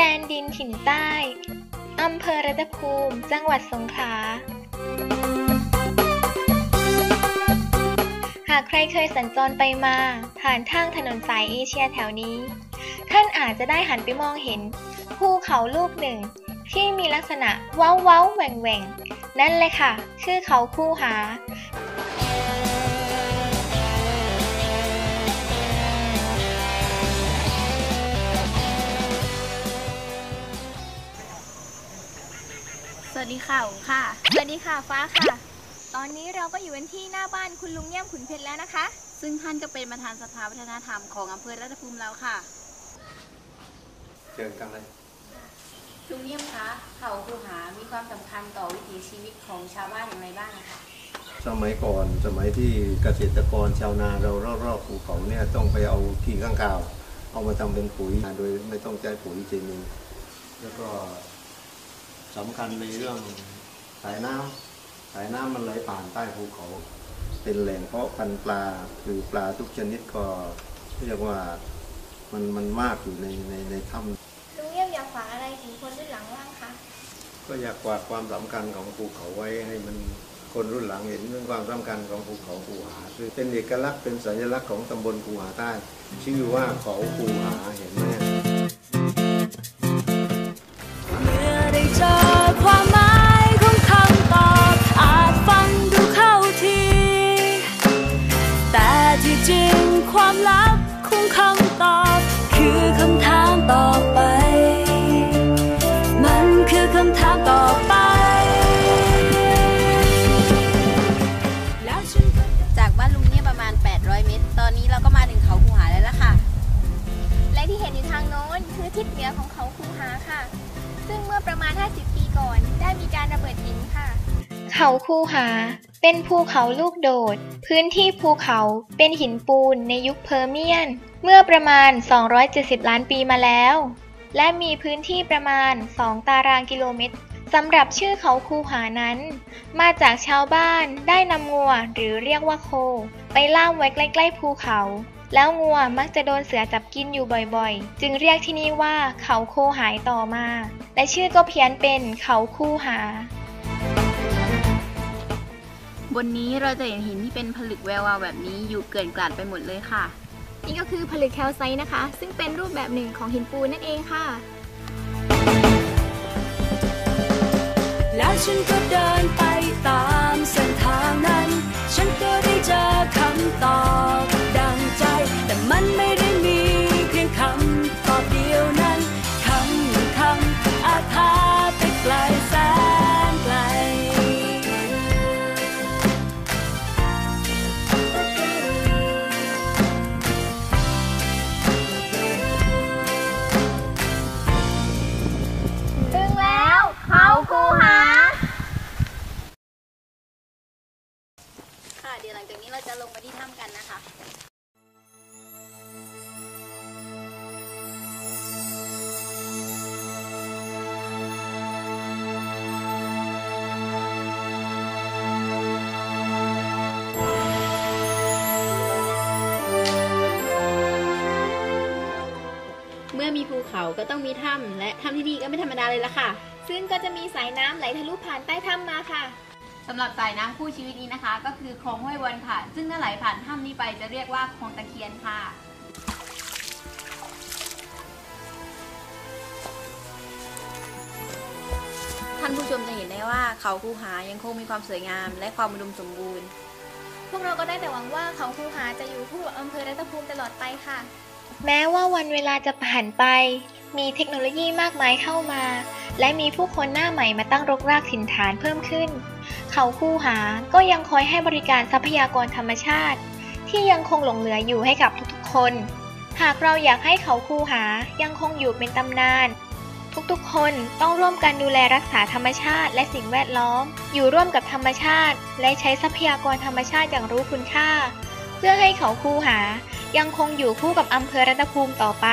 แดนดินถิ่นใต้ อำเภอรัตภูมิ จังหวัดสงขลา หากใครเคยสัญจรไปมา ผ่านทางถนนสายเอเชียแถวนี้ ท่านอาจจะได้หันไปมองเห็น ภูเขาลูกหนึ่ง ที่มีลักษณะเว้าเว้าแหว่งแหว่งนั่นเลยค่ะ คือเขาคู่หา สวัสดีค่ะอุ๋งค่ะ สวัสดีค่ะฟ้าค่ะ ตอนนี้เราก็อยู่กันที่หน้าบ้านคุณลุงเยี่ยมขุนเพชรแล้วนะคะ ซึ่งท่านก็เป็นประธานสภาวัฒนธรรมของอำเภอรัตภูมิแล้วค่ะเชิญกันเลยลุงเยี่ยมคะเขาคูหามีความสำคัญต่อวิถีชีวิตของชาวบ้านอย่างไรบ้างคะสมัยก่อนสมัยที่เกษตรกรชาวนาเรารอบๆภูเขาเนี่ยต้องไปเอาขี้ข้างคาว เอามาทำเป็นปุ๋ยโดยไม่ต้องใช้ปุ๋ยเคมีแล้วก็ สำคัญในเรื่องสายน้ำสายน้ำมันไหลผ่านใต้ภูเขา เป็นแหล่งเพาะพันธุ์ปลาคือปลาทุกชนิดก็เรียกว่ามันมันมากอยู่ในในในถ้ำลุงเยี่ยมอยากฝากอะไรถึงคนรุ่นหลังบ้างคะก็อยากฝากความสำคัญของภูเขาไว้ให้มันคนรุ่นหลังเห็นเรื่องความสำคัญของภูเขาภูหาคือเป็นเอกลักษณ์เป็นสัญลักษณ์ของตำบลภูหาใต้ชื่อว่าเขาภูหาเห็นไหม อทิศเของเขาคูหาค่ะ ซึ่งเมื่อประมาณ 50 ปีก่อนได้มีการระเบิดหินค่ะ เขาคูหา เป็นภูเขาลูกโดด พื้นที่ภูเขาเป็นหินปูนในยุคเพอร์เมียน เมื่อประมาณ 270 ล้านปีมาแล้ว และมีพื้นที่ประมาณ 2 ตารางกิโลเมตรสำหรับชื่อเขาคูหานั้น มาจากชาวบ้านได้นำงัวหรือเรียกว่าโค ไปล่ามไว้ใกล้ๆภูเขา แล้วงัวมักจะโดนเสือจับกินอยู่บ่อยๆ จึงเรียกที่นี่ว่าเขาโคหายต่อมา และชื่อก็เพี้ยนเป็นเขาคูหา บนนี้เราจะเห็นหินที่เป็นผลึกแวววาวแบบนี้อยู่เกลื่อนกลาดไปหมดเลยค่ะ นี่ก็คือผลึกแคลไซต์นะคะ ซึ่งเป็นรูปแบบหนึ่งของหินปูนนั่นเองค่ะ แล้วฉันก็เดินไป กันนะคะเมื่อมีภูเขาก็ต้องมีถ้ำและถ้ำที่นี่ก็ไม่ธรรมดาเลยละค่ะ ซึ่งก็จะมีสายน้ำไหลทะลุผ่านใต้ถ้ำมาค่ะ สำหรับสายน้ำคู่ชีวิตนี้นะคะ ก็คือคลองห้วยวนค่ะ ซึ่งถ้าไหลผ่านถ้ำนี้ไปจะเรียกว่าคลองตะเคียนค่ะท่านผู้ชมจะเห็นได้ว่าเขาคูหายังคงมีความสวยงาม และความอุดมสมบูรณ์ พวกเราก็ได้แต่หวังว่าเขาคูหาจะอยู่คู่กับอำเภอรัตภูมิตลอดไปค่ะ แม้ว่าวันเวลาจะผ่านไป มีเทคโนโลยีมากมายเข้ามา และมีผู้คนหน้าใหม่มาตั้งรกรากถิ่นฐานเพิ่มขึ้น เขาคู่หาก็ยังคอยให้บริการทรัพยากรธรรมชาติ ที่ยังคงหลงเหลืออยู่ให้กับทุกๆคน หากเราอยากให้เขาคู่หายังคงอยู่เป็นตำนาน ทุกๆคนต้องร่วมกันดูแลรักษาธรรมชาติและสิ่งแวดล้อม อยู่ร่วมกับธรรมชาติ และใช้ทรัพยากรธรรมชาติอย่างรู้คุณค่า เพื่อให้เขาคู่หายังคงอยู่คู่กับอำเภอรัตภูมิต่อไป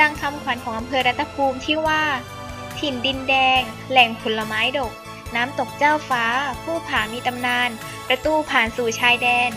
ดังคำขวัญของอำเภอรัตภูมิที่ว่า ถิ่นดินแดง แหล่งผลไม้ดก น้ำตกเจ้าฟ้า ผู้ผามีตำนาน ประตูผ่านสู่ชายแดน